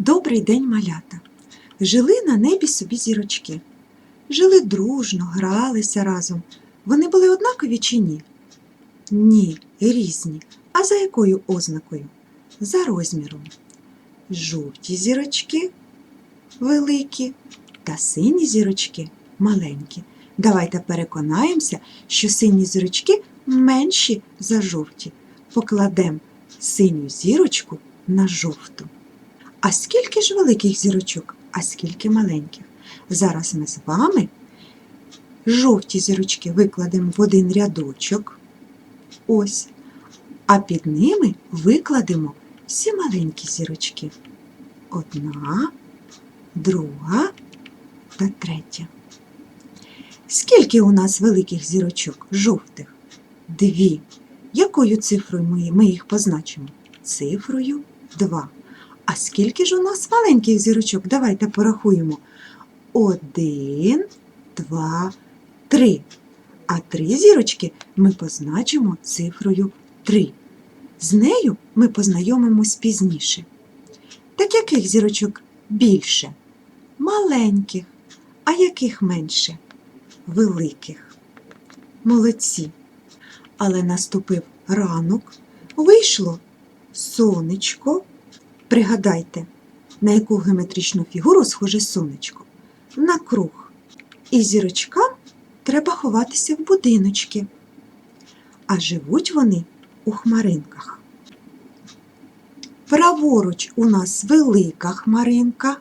Добрий день, малята! Жили на небі собі зірочки. Жили дружно, гралися разом. Вони були однакові чи ні? Ні, різні. А за якою ознакою? За розміром. Жовті зірочки великі та сині зірочки маленькі. Давайте переконаємося, що сині зірочки менші за жовті. Покладемо синю зірочку на жовту. А скільки ж великих зірочок, а скільки маленьких? Зараз ми з вами жовті зірочки викладемо в один рядочок. Ось. А під ними викладемо всі маленькі зірочки. Одна, друга та третя. Скільки у нас великих зірочок жовтих? Дві. Якою цифрою ми, їх позначимо? Цифрою 2. А скільки ж у нас маленьких зірочок? Давайте порахуємо. Один, два, три. А три зірочки ми позначимо цифрою 3. З нею ми познайомимось пізніше. Так яких зірочок більше? Маленьких. А яких менше? Великих. Молодці. Але наступив ранок, вийшло сонечко. Пригадайте, на яку геометричну фігуру схоже сонечко? На круг. І зірочкам треба ховатися в будиночки. А живуть вони у хмаринках. Праворуч у нас велика хмаринка,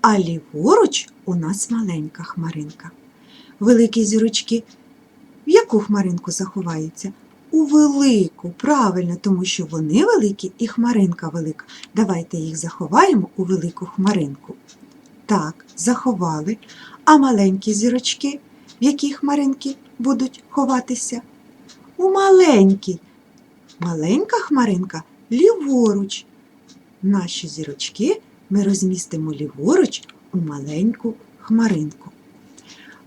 а ліворуч у нас маленька хмаринка. Великі зірочки в яку хмаринку заховаються? У велику, правильно, тому що вони великі і хмаринка велика. Давайте їх заховаємо у велику хмаринку. Так, заховали. А маленькі зірочки, в якій хмаринки будуть ховатися? У маленькій. Маленька хмаринка ліворуч. Наші зірочки ми розмістимо ліворуч у маленьку хмаринку.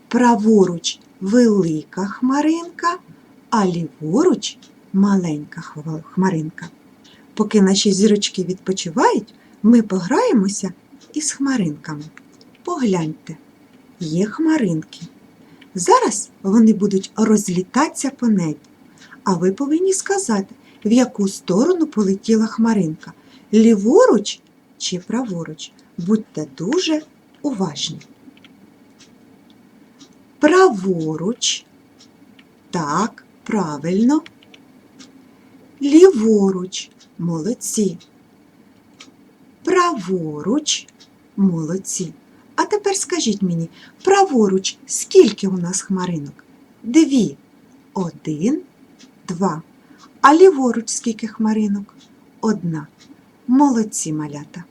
Праворуч велика хмаринка, а ліворуч маленька хмаринка. Поки наші зірочки відпочивають, ми пограємося із хмаринками. Погляньте, є хмаринки. Зараз вони будуть розлітатися по небі. А ви повинні сказати, в яку сторону полетіла хмаринка ліворуч чи праворуч. Будьте дуже уважні. Праворуч. Так, правильно. Ліворуч. Молодці. Праворуч. Молодці. А тепер скажіть мені, праворуч скільки у нас хмаринок? Дві. Один, два. А ліворуч скільки хмаринок? Одна. Молодці малята.